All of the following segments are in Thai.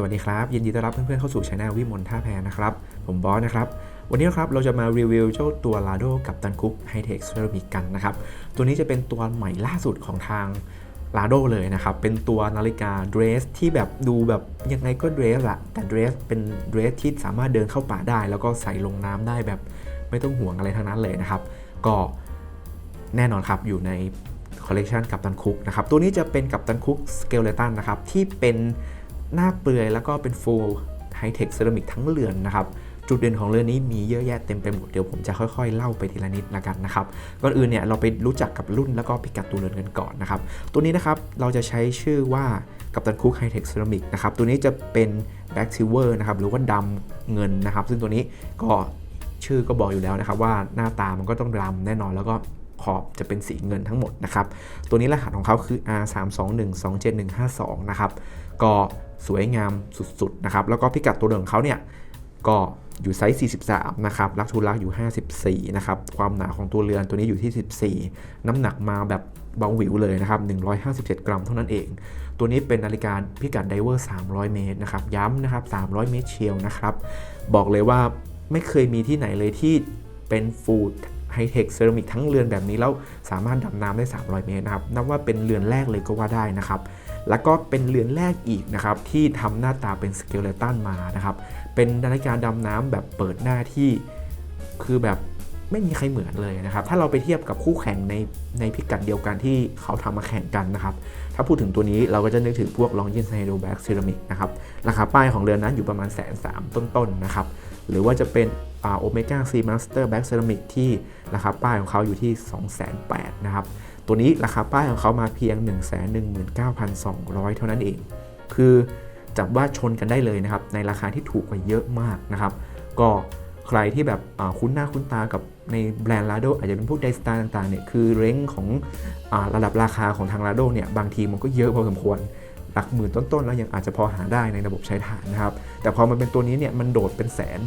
สวัสดีครับ ยินดีต้อนรับเพื่อนๆเข้าสู่ช anel วิมลท่าแพนะครับ ผมบอสนะครับ วันนี้นะครับเราจะมารีวิวเจ้าตัว Lado กับตันคุก Hightech Ceramic กันนะครับ ตัวนี้จะเป็นตัวใหม่ล่าสุดของทาง Lado เลยนะครับ เป็นตัวนาฬิกาเดรสที่แบบดูแบบยังไงก็เดรสอะแต่เดรสเป็นเดรสที่สามารถเดินเข้าป่าได้ แล้วก็ใส่ลงน้ำได้แบบไม่ต้องห่วงอะไรทั้งนั้นเลยนะครับ ก็แน่นอนครับอยู่ในคอลเลกชันกับตันคุกนะครับตัวนี้จะเป็นกับตันคุกสเกลเลตันนะครับที่เป็น หน้าเปลือยแล้วก็เป็น full high tech ceramic ทั้งเรือนนะครับจุดเด่นของเรือนนี้มีเยอะแยะเต็มไปหมดเดี๋ยวผมจะค่อยๆ เล่าไปทีละนิดละกันนะครับก่อนอื่นเนี่ยเราไปรู้จักกับรุ่นแล้วก็พิกัดตัวเรือนกันก่อนนะครับตัวนี้นะครับเราจะใช้ชื่อว่ากับตันคุกไฮเทคเซรามิกนะครับตัวนี้จะเป็นแบ็กซิเวอร์นะครับหรือว่าดำเงินนะครับ ซึ่งตัวนี้ก็ชื่อก็บอกอยู่แล้วนะครับว่าหน้าตามันก็ต้องดำแน่นอนแล้วก็ ขอบจะเป็นสีเงินทั้งหมดนะครับ ตัวนี้รหัสของเขาคือ R 3 2 1 2 7 1 5 2นะครับ ก็สวยงามสุดๆนะครับ แล้วก็พิกัดตัวเดิมของเขาเนี่ย ก็อยู่ไซส์ 43 นะครับลักทูลักอยู่ 54 นะครับ ความหนาของตัวเรือนตัวนี้อยู่ที่ 14 น้ำหนักมาแบบเบาหวิวเลยนะครับ 157 กรัมเท่านั้นเอง ตัวนี้เป็นนาฬิกาพิกัดไดเวอร์ 300 เมตรนะครับ ย้ำนะครับ 300 เมตรเชียวนะครับ บอกเลยว่าไม่เคยมีที่ไหนเลยที่เป็นฟูด ไฮเทคเซรามิกทั้งเรือนแบบนี้แล้วสามารถดำน้ำได้ 300 เมตรนะครับนับว่าเป็นเรือนแรกเลยก็ว่าได้นะครับแล้วก็เป็นเรือนแรกอีกนะครับที่ทำหน้าตาเป็นสเกลเลตันมานะครับเป็นนาฬิกาดำน้ำแบบเปิดหน้าที่คือแบบไม่มีใครเหมือนเลยนะครับ ถ้าเราไปเทียบกับคู่แข่งในในพิกัดเดียวกันที่เขาทำมาแข่งกันนะครับ ถ้าพูดถึงตัวนี้เราก็จะนึกถึงพวก Longines Hydro Black Ceramic นะครับราคาป้ายของเรือนนั้นอยู่ประมาณแสนสามต้นๆนะครับหรือว่าจะเป็นโอเมก้าซีมาสเตอร์แบ็กเซรามิกที่ราคาป้ายของเขาอยู่ที่2 8 0 0 0นะครับ ตัวนี้ราคาป้ายของเขามาเพียง 119,200 เท่านั้นเอง คือจับว่าชนกันได้เลยนะครับ ในราคาที่ถูกกว่าเยอะมากนะครับ ก็ ใครที่แบบคุ้นหน้าคุ้นตากับในแบรนด์ลาโดอาจจะเป็นพวกไดสตาร์ต่างๆเนี่ยคือเร้งของอระดับราคาของทางลาโดเนี่ยบางทีมันก็เยอะพอสมควรหลักหมื่นต้นๆแล้วยังอาจจะพอหาได้ในระบบใช้ฐานนะครับ แต่พอมันเป็นตัวนี้เนี่ยมันโดดเป็นแสน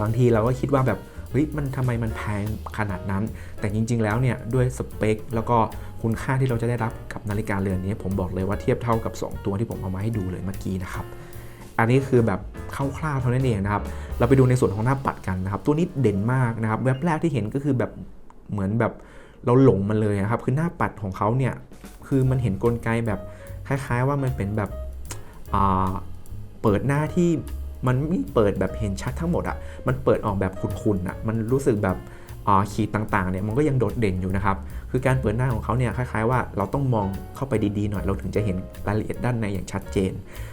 บางทีเราก็คิดว่าแบบเฮ้ยมันทำไมมันแพงขนาดนั้น แต่จริง ๆ แล้วเนี่ยด้วยสเปค แล้วก็คุณค่าที่เราจะได้รับกับนาฬิกาเรือนนี้ ผมบอกเลยว่าเทียบเท่ากับ 2 ตัวที่ผมเอามาให้ดูเลยเมื่อกี้นะครับ อันนี้คือแบบคร่าวๆเท่านั้นเองนะครับ เราไปดูในส่วนของหน้าปัดกันนะครับ ตัวนี้เด่นมากนะครับ เว็บแรกที่เห็นก็คือแบบเหมือนแบบเราหลงมันเลยนะครับ คือหน้าปัดของเขาเนี่ย คือมันเห็นกลไกแบบคล้ายๆว่ามันเป็นแบบเปิดหน้าที่มันไม่เปิดแบบเห็นชัดทั้งหมดอะ่ะ มันเปิดออกแบบขุ่นๆอะ มันรู้สึกแบบ ขีดต่างๆเนี่ยมันก็ยังโดดเด่นอยู่นะครับ คือการเปิดหน้าของเขาเนี่ยคล้ายๆว่าเราต้องมองเข้าไปดีๆหน่อยเราถึงจะเห็นรายละเอียดด้านในอย่างชัดเจน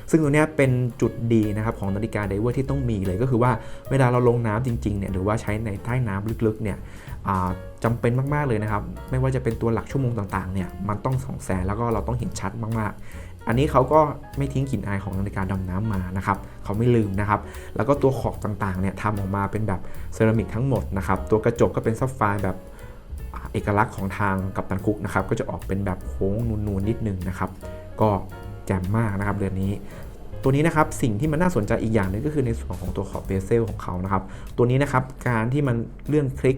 ซึ่งตัวนี้เป็นจุดดีนะครับของนาฬิกาไดเวอร์ที่ต้องมีเลยก็คือว่าเวลาเราลงน้ำจริงๆเนี่ยหรือว่าใช้ในใต้น้ำลึกๆเนี่ยจำเป็นมากๆเลยนะครับ ไม่ว่าจะเป็นตัวหลักชั่วโมงต่างๆเนี่ยมันต้องส่องแสงแล้วก็เราต้องเห็นชัดมากๆ อันนี้เขาก็ไม่ทิ้งกลิ่นอายของนาฬิกาดำน้ำมานะครับเขาไม่ลืมนะครับแล้วก็ตัวขอบต่างๆเนี่ยทำออกมาเป็นแบบเซรามิกทั้งหมดนะครับตัวกระจกก็เป็นซับไฟแบบเอกลักษณ์ของทางกัปตันคุกนะครับก็จะออกเป็นแบบโค้งนูนๆนิดนึงนะครับก็แจ่มมากนะครับเรือนนี้ตัวนี้นะครับสิ่งที่มันน่าสนใจอีกอย่างหนึงก็คือในส่วนของตัวขอบเบเซลของเขานะครับตัวนี้นะครับการที่มันเลื่อนคลิก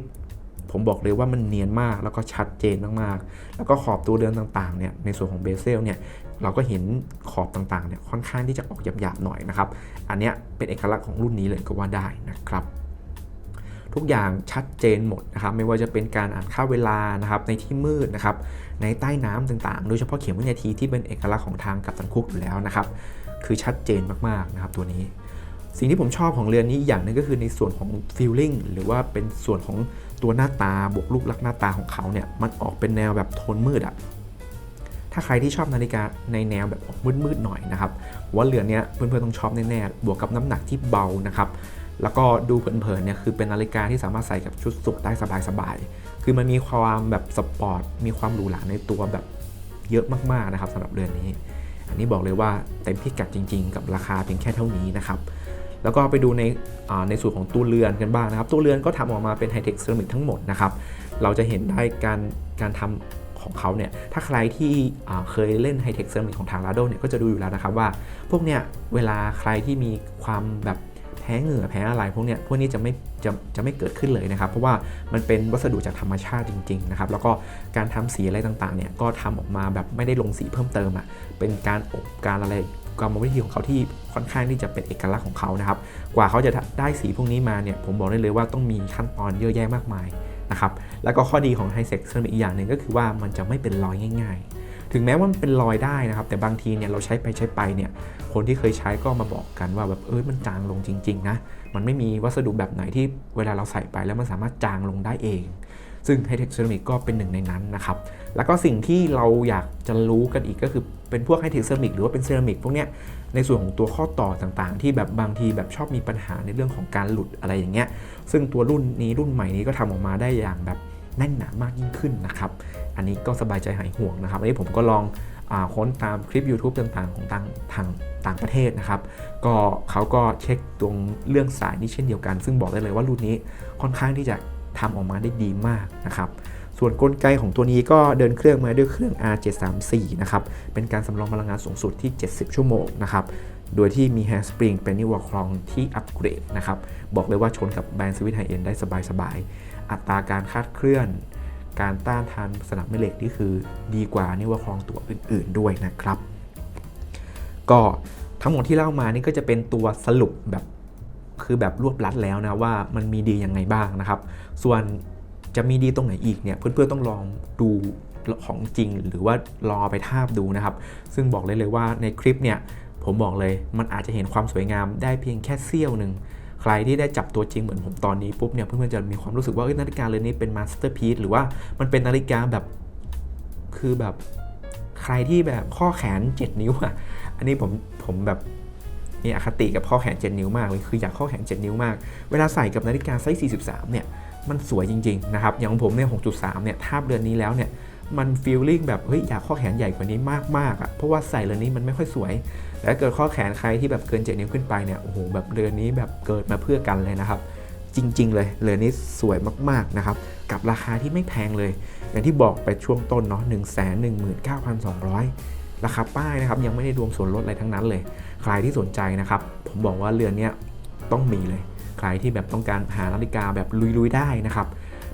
ผมบอกเลยว่ามันเนียนมากแล้วก็ชัดเจนมากๆแล้วก็ขอบตัวเรือนต่างๆเนี่ยในส่วนของเบเซลเนี่ย เราก็เห็นขอบต่างๆเนี่ยค่อนข้างที่จะออกหยาบๆหน่อยนะครับ อันเนี้ยเป็นเอกลักษณ์ของรุ่นนี้เลยก็ว่าได้นะครับทุกอย่างชัดเจนหมดนะครับไม่ว่าจะเป็นการอ่านค่าเวลานะครับในที่มืดนะครับในใต้น้ำต่างๆ โดยเฉพาะเข็มวินาทีที่เป็นเอกลักษณ์ของทางกัปตันคุกอยู่แล้วนะครับคือชัดเจนมากๆนะครับตัวนี้ สิ่งที่ผมชอบของเรือนนี้อีกอย่างหนึงก็คือในส่วนของ feeling หรือว่าเป็นส่วนของตัวหน้าตาบวกรูปลักษณ์หน้าตาของเขาเนี่ยมันออกเป็นแนวแบบโทนมืดอะ ถ้าใครที่ชอบนาฬิกาในแนวแบบออกมืดๆหน่อยนะครับว่าเรือนเนี้ยเพื่อนๆต้องชอบแน่ๆบวกกับน้ำหนักที่เบานะครับแล้วก็ดูเพลินๆเนี่ยคือเป็นนาฬิกาที่สามารถใส่กับชุดสูทได้สบายๆคือมันมีความแบบสปอร์ตมีความหรูหราในตัวแบบเยอะมากๆนะครับสำหรับเรือนนี้ อันนี้บอกเลยว่าเต็มพิกัดจริง ๆ กับราคาเพียงแค่เท่านี้นะครับแล้วก็ไปดูในในส่วนของตู้เรือนกันบ้างนะครับตู้เรือนก็ทำออกมาเป็นไฮเทคเซรามิกทั้งหมดนะครับเราจะเห็นได้การการทำ ของเขาเนี่ย ถ้าใครที่เคยเล่นไฮเทคเซรามิของทางลาโดเนี่ยก็จะดูอยู่แล้วนะครับว่า พวกเนี้ยเวลาใครที่มีความแบบแพ้เหงื่อแพ้อะไรพวกเนี้ยพวกนี้จะไม่จะจะไม่เกิดขึ้นเลยนะครับ เพราะว่ามันเป็นวัสดุจากธรรมชาติจริง ๆ นะครับ แล้วก็การทำสีอะไรต่างๆเนี่ยก็ทำออกมาแบบไม่ได้ลงสีเพิ่มเติมอะเป็นการอบการอะไรกรรมวิธีของเขาที่ค่อนข้างที่จะเป็นเอกลักษณ์ของเขานะครับ กว่าเขาจะได้สีพวกนี้มาเนี่ยผมบอกได้เลยว่าต้องมีขั้นตอนเยอะแยะมากมาย นะครับแล้วก็ข้อดีของไฮเซ็กเซอร์มิกอีกอย่างหนึ่งก็คือว่ามันจะไม่เป็นรอยง่าย ๆ ถึงแม้ว่ามันเป็นรอยได้นะครับ แต่บางทีเนี่ยเราใช้ไปใช้ไปเนี่ยคนที่เคยใช้ก็มาบอกกันว่าแบบเออมันจางลงจริง ๆ นะ มันไม่มีวัสดุแบบไหนที่เวลาเราใส่ไปแล้วมันสามารถจางลงได้เอง ซึ่ง h i t e c Ceramic ก็เป็นหนึ่งในนั้นนะครับ แล้วก็สิ่งที่เราอยากจะรู้กันอีกก็คือเป็นพวก h i t e c Ceramic หรือว่าเป็นเซรามิกพวกเนี้ยในส่วนของตัวข้อต่อต่างๆ ที่แบบบางทีแบบชอบมีปัญหาในเรื่องของการหลุดอะไรอย่างเงี้ย ซึ่งตัวรุ่นนี้รุ่นใหม่นี้ก็ทำออกมาได้อย่างแบบแน่นหนามากยิ่งขึ้นนะครับ อันนี้ก็สบายใจหายห่วงนะครับ อันนี้ผมก็ลองอค้นตามคลิป YouTube ต่างๆ ของต่างทางต่างประเทศนะครับ ก็เขาก็เช็คตรงเรื่องสายนี้เช่นเดียวกัน ซึ่งบอกได้เลยว่ารุ่นนี้ค่อนข้างที่จะ ทำออกมาได้ดีมากนะครับส่วนกลไกของตัวนี้ก็เดินเครื่องมาด้วยเครื่อง R734 นะครับเป็นการสำรองพลังงานสูงสุดที่ 70 ชั่วโมงนะครับโดยที่มี Hair Spring เป็นนิวคลองที่อัปเกรดนะครับบอกเลยว่าชนกับแบรนด์สวิตไฮเอ็นได้สบายๆ อัตราการคาดเคลื่อน การต้านทานสนับแม่เหล็กนี่คือดีกว่านิวคลองตัวอื่นๆด้วยนะครับ ก็ทั้งหมดที่เล่ามานี่ก็จะเป็นตัวสรุปแบบ คือแบบรวบลัดแล้วนะว่ามันมีดียังไงบ้างนะครับ ส่วนจะมีดีตรงไหนอีกเนี่ยเพื่อนๆต้องลองดูของจริงหรือว่าลองเอาไปทาบดูนะครับ ซึ่งบอกเลยเลยว่าในคลิปเนี่ยผมบอกเลยมันอาจจะเห็นความสวยงามได้เพียงแค่เสี้ยวหนึ่งใครที่ได้จับตัวจริงเหมือนผมตอนนี้ปุ๊บเนี่ยเพื่อนๆจะมีความรู้สึกว่าเอ้ยนาฬิกาเรือนนี้เป็นมาสเตอร์พี e หรือว่ามันเป็นนาฬิกาแบบคือแบบใครที่แบบข้อแขน 7 นิ้วอะอันนี้ผมผมแบบ มีอคติกับข้อแขน 7 นิ้วมากเลยคืออยากข้อแขน 7 นิ้วมาก เวลาใส่กับนาฬิกาไซส์43 เนี่ย มันสวยจริงๆนะครับ อย่างผมเนี่ย 6.3 เนี่ยทาบเรือนนี้แล้วเนี่ย มันฟีลลิ่งแบบเฮ้ยอยากข้อแขนใหญ่กว่านี้มากๆอะ เพราะว่าใส่เรือนนี้มันไม่ค่อยสวย แต่ถ้าเกิดข้อแขนใครที่แบบเกิน 7 นิ้วขึ้นไปเนี่ย โอ้โห แบบเรือนนี้แบบเกิดมาเพื่อกันเลยนะครับ จริง ๆ เลย เรือนนี้สวยมากๆนะครับ กับราคาที่ไม่แพงเลย อย่างที่บอกไปช่วงต้นเนาะ1 1 9 2 0 0 ราคาป้ายนะครับยังไม่ได้รวมส่วนลดอะไรทั้งนั้นเลย ใครที่สนใจนะครับ ผมบอกว่าเรือนนี้ต้องมีเลย ใครที่แบบต้องการหานาฬิกาแบบลุยๆได้นะครับ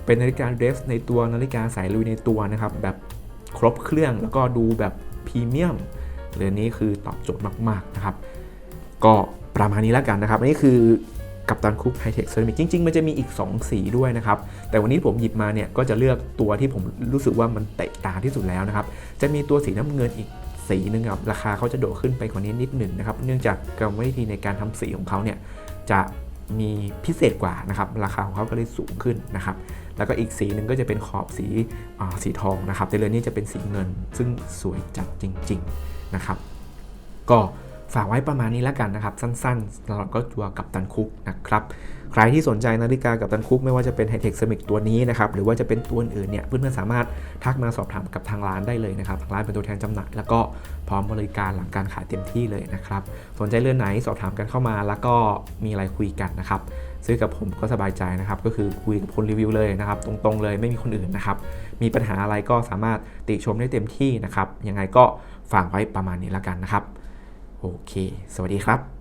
เป็นนาฬิกาเดรสในตัวนาฬิกาสายลุยในตัวนะครับ แบบครบเครื่องแล้วก็ดูแบบพรีเมียมเรือนนี้คือตอบโจทย์มากๆนะครับ ก็ประมาณนี้แล้วกันนะครับอันนี้คือกับตันคุกไฮเทคเซรามิกจริง ๆ มันจะมีอีก 2 สีด้วยนะครับ แต่วันนี้ผมหยิบมาเนี่ย ก็จะเลือกตัวที่ผมรู้สึกว่ามันเตะตาที่สุดแล้วนะครับ จะมีตัวสีน้ำเงินอีก สีหนึ่งครับราคาเขาจะโดดขึ้นไปกว่านี้นิดหนึ่งนะครับ เนื่องจากกรรมวิธีในการทำสีของเขาเนี่ยจะมีพิเศษกว่านะครับราคาของเขาก็เลยสูงขึ้นนะครับ แล้วก็อีกสีหนึ่งก็จะเป็นขอบสีสีทองนะครับแต่เรือนี้จะเป็นสีเงิน ซึ่งสวยจัดจริง ๆนะครับ ก็ ฝากไว้ประมาณนี้แล้วกันนะครับ สั้นๆสำหรับก็ตัวกับตันคุกนะครับใครที่สนใจนาฬิกากับตันคุกไม่ว่าจะเป็นไฮเทคเซมิกตัวนี้นะครับหรือว่าจะเป็นตัวอื่นเนี่ยเพื่อนๆสามารถทักมาสอบถามกับทางร้านได้เลยนะครับทางร้านเป็นตัวแทนจำหน่ายแล้วก็พร้อมบริการหลังการขายเต็มที่เลยนะครับสนใจเรื่องไหนสอบถามกันเข้ามา แล้วก็มีอะไรคุยกันนะครับซื้อกับผมก็สบายใจนะครับก็คือคุยกับคนรีวิวเลยนะครับตรงๆเลยไม่มีคนอื่นนะครับมีปัญหาอะไรก็สามารถติชมได้เต็มที่นะครับยังไงก็ฝากไว้ประมาณนี้แล้วกันนะครับ โอเค สวัสดีครับ